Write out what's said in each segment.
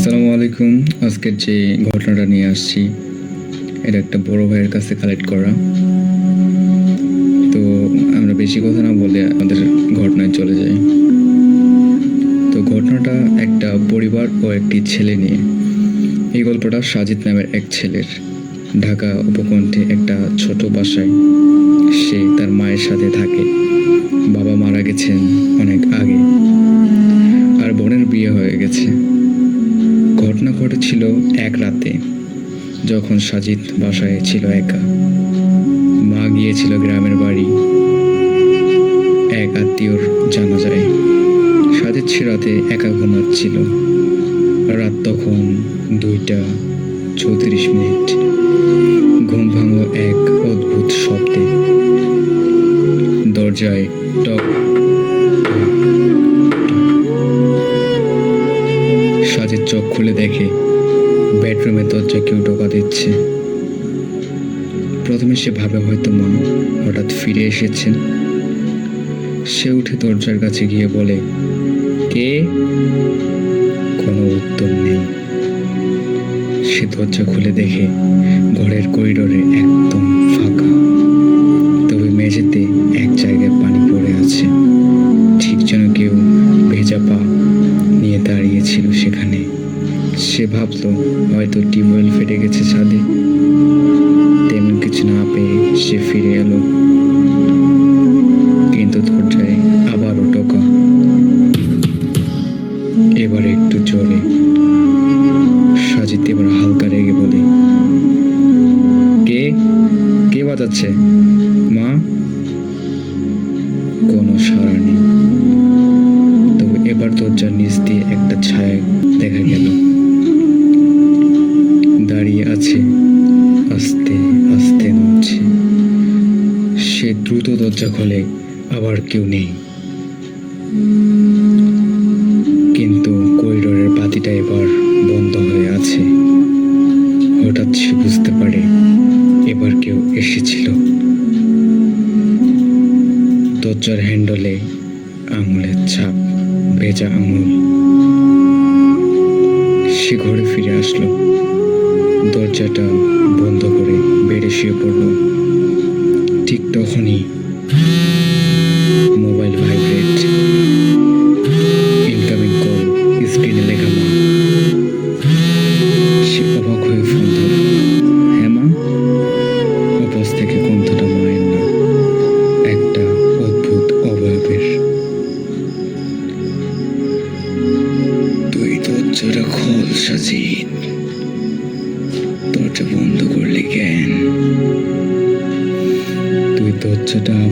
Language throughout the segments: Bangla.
আসসালামু আলাইকুম। আজকের যে ঘটনাটা নিয়ে আসছি, এটা একটা বড় ভাইয়ের কাছে কালেক্ট করা। তো আমরা বেশি কথা না বলে আমাদের ঘটনায় চলে যাই। তো ঘটনাটা একটা পরিবার ও একটি ছেলে নিয়ে। এই গল্পটা সাজিদ নামের এক ছেলের। ঢাকা উপকণ্ঠে একটা ছোট বাসায় সে তার মায়ের সাথে থাকে। বাবা মারা গেছেন অনেক আগে। আর বোনের বিয়ে হয়ে গেছে। ঘটেছিল এক রাতে, যখন সাজিদ বাসায় ছিল একা। মা গিয়েছিল গ্রামের বাড়ি। এক আত্মীয়র জানা যায় সাজিদ সে রাতে একা ঘুমাচ্ছিল। রাত তখন দুইটা চৌত্রিশ মিনিট। ঘুম ভাঙল এক অদ্ভুত শব্দে। দরজায় টক চোখ খুলে দেখে। বেডরুমে দরজা কেউ টোকা দিচ্ছে। প্রথমে সে ভাবে হয়তো মা, হঠাৎ ফিরে এসেছেন। সে উঠে দরজার কাছে গিয়ে বলে, কে? কোনো উত্তর নেই। সে দরজা খুলে দেখে ঘরের করিডোরে একদম ফাঁকা। তবে মেঝেতে এক জায়গায় পানি পড়ে আছে। ঠিক যেন কেউ ভেজা পা নিয়ে দাঁড়িয়েছিল সেখানে। সে ভাবলো, হয়তো টিউবওয়েল ফেটে গেছে ছাদে। তেমন কিছু না পেয়ে সে ফিরে এলো। কিন্তু দরজায় আবারও টোকা। এবার একটু জোরে। সাজিত এবার হালকা রেগে বলে, কে? কে বাজাচ্ছে? দরজা খোলে, আবার কেউ নেই। কিন্তু করিডোরের বাতিটা এবার বন্ধ হয়ে আছে। হঠাৎ সে বুঝতে পারে, এবার কেউ এসেছিল। দরজার হ্যান্ডলে আঙুলের ছাপ, ভেজা আঙুল। সে ঘরে ফিরে আসলো। দরজাটা বন্ধ করে বেডে শুয়ে পড়ল। ঠিক তখনই মোবাইল ভাইব্রেট ইনকামিং কল স্ক্রিনে লেখা মা। সে অবাক হয়ে ফোন ধরল হ্যাঁ মা থেকে কণ্ঠটা মায়ের না। একটা অদ্ভুত অবয়বের। তুই দরজাটা খোল সাজিদ দরজা বন্ধ করলে কেন? তুই দরজাটা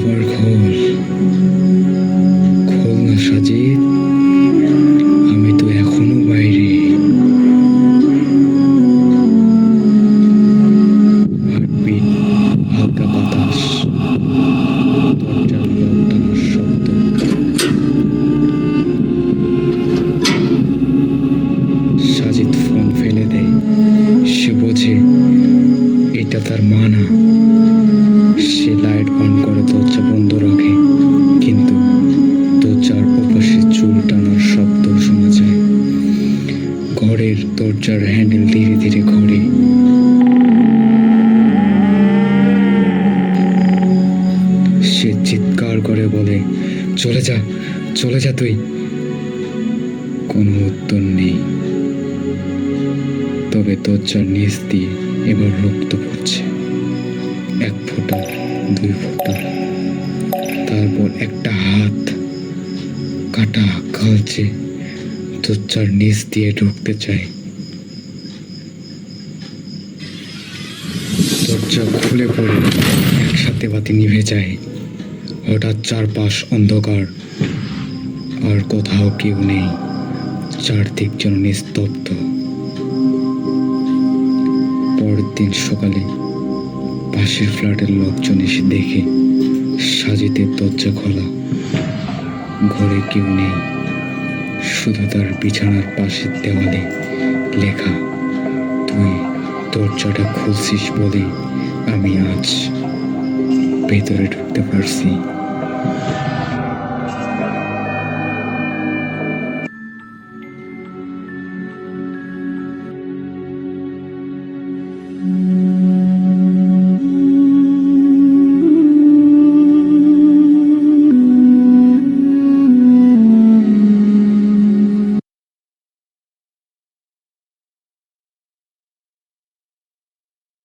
তার মা না সে লাইট অন করে দরজা বন্ধ রাখে, কিন্তু দরজার ওপাশে চুল টানার শব্দ শোনা যায়। ঘরের দরজার হ্যান্ডেল ধীরে ধীরে ঘোরে। সে চিৎকার করে বলে, চলে যা চলে যা তুই। কোনো উত্তর নেই। তবে দরজার নিচ দিয়ে এবার রক্ত পড়ছে এক ফোঁটা, দুই ফোঁটা, তারপর একটা হাত কাটা কালচে দরজার নিচ দিয়ে ঢুকতে চায়। দরজা খুলে পড়ে, একসাথে বাতি নিভে যায়। হঠাৎ চারপাশ অন্ধকার, আর কোথাও কেউ নেই। চারদিক যেন নিস্তব্ধ। দিন সকালে পাশের ফ্ল্যাটের লোকজন এসে দেখে সাজিদের দরজা খোলা। ঘরে কেউ নেই। শুধু তার বিছানার পাশের দেওয়ালে লেখা, তুই দরজাটা খুলছিস বলে আমি আজ ভেতরে ঢুকতে পারছি।